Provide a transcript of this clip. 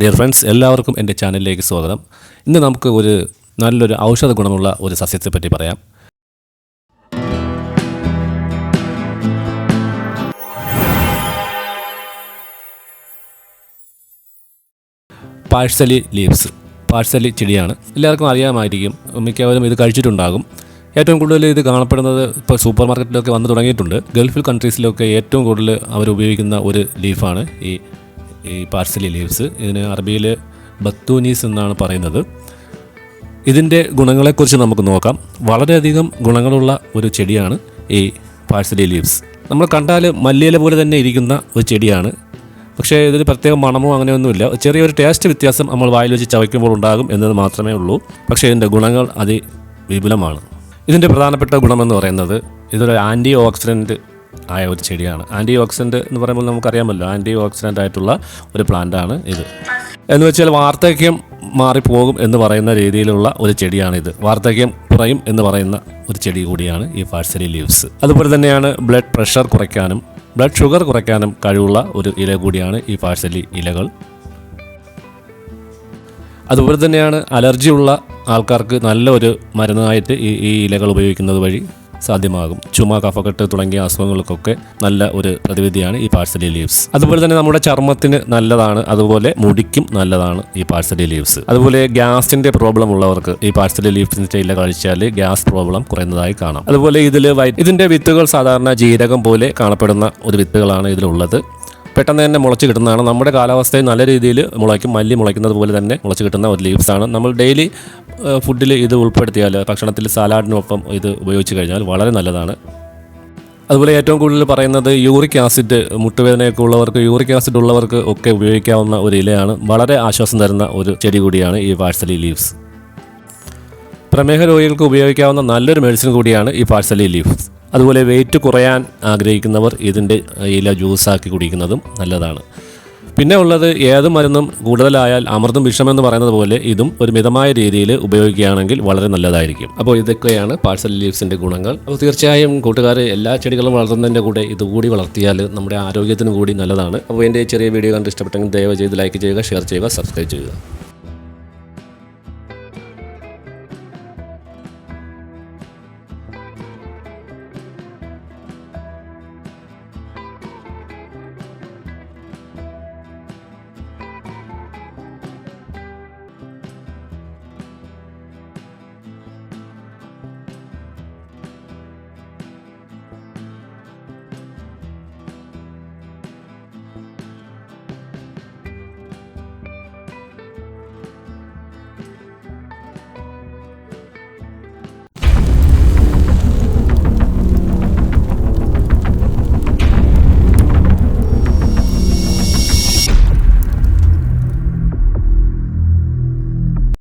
Dear friends എല്ലാവർക്കും എന്റെ ചാനലിലേക്ക് സ്വാഗതം. ഇന്ന് നമുക്ക് ഒരു നല്ലൊരു ഔഷധ ഗുണമുള്ള ഒരു സസ്യത്തെ പറ്റി പറയാം. പാഴ്സലി ലീവ്സ് പാഴ്സലി ചെടിയാണ്. എല്ലാവർക്കും അറിയാമായിരിക്കും മിക്കവരും ഇത് കഴിച്ചിട്ടുണ്ടാകും. ഏറ്റവും കൂടുതൽ ഇത് കാണപ്പെടുന്നത് ഇപ്പോൾ സൂപ്പർ മാർക്കറ്റിലൊക്കെ വന്നു തുടങ്ങിയിട്ടുണ്ട്. ഗൾഫിൽ കൺട്രീസിലൊക്കെ ഏറ്റവും കൂടുതൽ അവർ ഉപയോഗിക്കുന്ന ഒരു ലീഫാണ് ഈ ഈ പാർസലി ലീവ്സ്. ഇതിന് അറബിയിൽ ബത്തൂനീസ് എന്നാണ് പറയുന്നത്. ഇതിന്റെ ഗുണങ്ങളെക്കുറിച്ച് നമുക്ക് നോക്കാം. വളരെയധികം ഗുണങ്ങളുള്ള ഒരു ചെടിയാണ് ഈ പാഴ്സലി ലീവ്സ്. നമ്മൾ കണ്ടാൽ മല്ലിയില പോലെ തന്നെ ഇരിക്കുന്ന ഒരു ചെടിയാണ്. പക്ഷേ ഇതിന് പ്രത്യേക മണമോ അങ്ങനെയൊന്നുമില്ല. ചെറിയൊരു ടേസ്റ്റ് വ്യത്യാസം നമ്മൾ വായിൽ വെച്ച് ചവയ്ക്കുമ്പോൾ ഉണ്ടാകും എന്നത് മാത്രമേ ഉള്ളൂ. പക്ഷേ ഇതിന്റെ ഗുണങ്ങൾ അതി വിപുലമാണ് ഇതിന്റെ പ്രധാനപ്പെട്ട ഗുണമെന്ന് പറയുന്നത് ഇതൊരു ആന്റി ഓക്സിഡന്റ് ആയ ഒരു ചെടിയാണ് ആന്റി ഓക്സിഡന്റ് എന്ന് പറയുമ്പോൾ നമുക്കറിയാമല്ലോ ആന്റി ഓക്സിഡന്റ് ആയിട്ടുള്ള ഒരു പ്ലാന്റാണ് ഇത്. എന്ന് വെച്ചാൽ വാർദ്ധക്യം മാറിപ്പോകും എന്ന് പറയുന്ന രീതിയിലുള്ള ഒരു ചെടിയാണിത്. വാർദ്ധക്യം കുറയും എന്ന് പറയുന്ന ഒരു ചെടി കൂടിയാണ് ഈ പാഴ്സലി ലീവ്സ്. അതുപോലെ തന്നെയാണ് ബ്ലഡ് പ്രഷർ കുറയ്ക്കാനും ബ്ലഡ് ഷുഗർ കുറയ്ക്കാനും കഴിവുള്ള ഒരു ഇല കൂടിയാണ് ഈ പാഴ്സലി ഇലകൾ. അതുപോലെ തന്നെയാണ് അലർജിയുള്ള ആൾക്കാർക്ക് നല്ല ഒരു മരുന്നായിട്ട് ഈ ഈ ഇലകൾ ഉപയോഗിക്കുന്നത് വഴി സാധ്യമാകും. ചുമ കഫക്കെട്ട് തുടങ്ങിയ അസുഖങ്ങൾക്കൊക്കെ നല്ല ഒരു പ്രതിവിധിയാണ് ഈ പാഴ്സലി ലീവ്സ്. അതുപോലെ തന്നെ നമ്മുടെ ചർമ്മത്തിന് നല്ലതാണ് അതുപോലെ മുടിക്കും നല്ലതാണ് ഈ പാഴ്സലി ലീവ്സ്. അതുപോലെ ഗ്യാസിന്റെ പ്രോബ്ലം ഉള്ളവർക്ക് ഈ പാഴ്സലി ലീവ്സിന്റെ ഇല കഴിച്ചാൽ ഗ്യാസ് പ്രോബ്ലം കുറയുന്നതായി കാണാം. അതുപോലെ ഇതിൽ ഇതിന്റെ വിത്തുകൾ സാധാരണ ജീരകം പോലെ കാണപ്പെടുന്ന ഒരു വിത്തുകളാണ് ഇതിലുള്ളത്. പെട്ടെന്ന് തന്നെ മുളച്ച് കിട്ടുന്നതാണ്. നമ്മുടെ കാലാവസ്ഥയിൽ നല്ല രീതിയിൽ മുളയ്ക്കും മല്ലി മുളയ്ക്കുന്നത് പോലെ തന്നെ മുളച്ച് കിട്ടുന്ന ഒരു ലീവ്സാണ്. നമ്മൾ ഡെയിലി ഫുഡിൽ ഇത് ഉൾപ്പെടുത്തിയാൽ ഭക്ഷണത്തിൽ സാലാഡിനൊപ്പം ഇത് ഉപയോഗിച്ച് കഴിഞ്ഞാൽ വളരെ നല്ലതാണ്. അതുപോലെ ഏറ്റവും കൂടുതൽ പറയുന്നത് യൂറിക് ആസിഡ് മുട്ടുവേദനയൊക്കെ ഉള്ളവർക്ക് യൂറിക് ആസിഡ് ഉള്ളവർക്ക് ഒക്കെ ഉപയോഗിക്കാവുന്ന ഒരു ഇലയാണ് വളരെ ആശ്വാസം തരുന്ന ഒരു ചെടി കൂടിയാണ് ഈ പാഴ്സലി ലീവ്സ്. പ്രമേഹ രോഗികൾക്ക് ഉപയോഗിക്കാവുന്ന നല്ലൊരു മെഡിസിൻ കൂടിയാണ് ഈ പാഴ്സലി ലീവ്സ്. അതുപോലെ വെയിറ്റ് കുറയാൻ ആഗ്രഹിക്കുന്നവർ ഇതിന്റെ ഇല ജ്യൂസാക്കി കുടിക്കുന്നതും നല്ലതാണ്. പിന്നെ ഉള്ളത് ഏത് മരുന്നും കൂടുതലായാൽ അമൃതും വിഷമെന്ന് പറയുന്നത് പോലെ ഇതും ഒരു മിതമായ രീതിയിൽ ഉപയോഗിക്കുകയാണെങ്കിൽ വളരെ നല്ലതായിരിക്കും. അപ്പോൾ ഇതൊക്കെയാണ് പാഴ്സൽ ലീവ്സിന്റെ ഗുണങ്ങൾ. അപ്പോൾ തീർച്ചയായും കൂട്ടുകാർ എല്ലാ ചെടികളും വളർത്തുന്നതിന്റെ കൂടെ ഇതുകൂടി വളർത്തിയാൽ നമ്മുടെ ആരോഗ്യത്തിന് കൂടി നല്ലതാണ്. അപ്പോൾ എന്റെ ചെറിയ വീഡിയോ കണ്ട് ഇഷ്ടപ്പെട്ടെങ്കിൽ ദയവ് ചെയ്ത് ലൈക്ക് ചെയ്യുക ഷെയർ ചെയ്യുക സബ്സ്ക്രൈബ് ചെയ്യുക.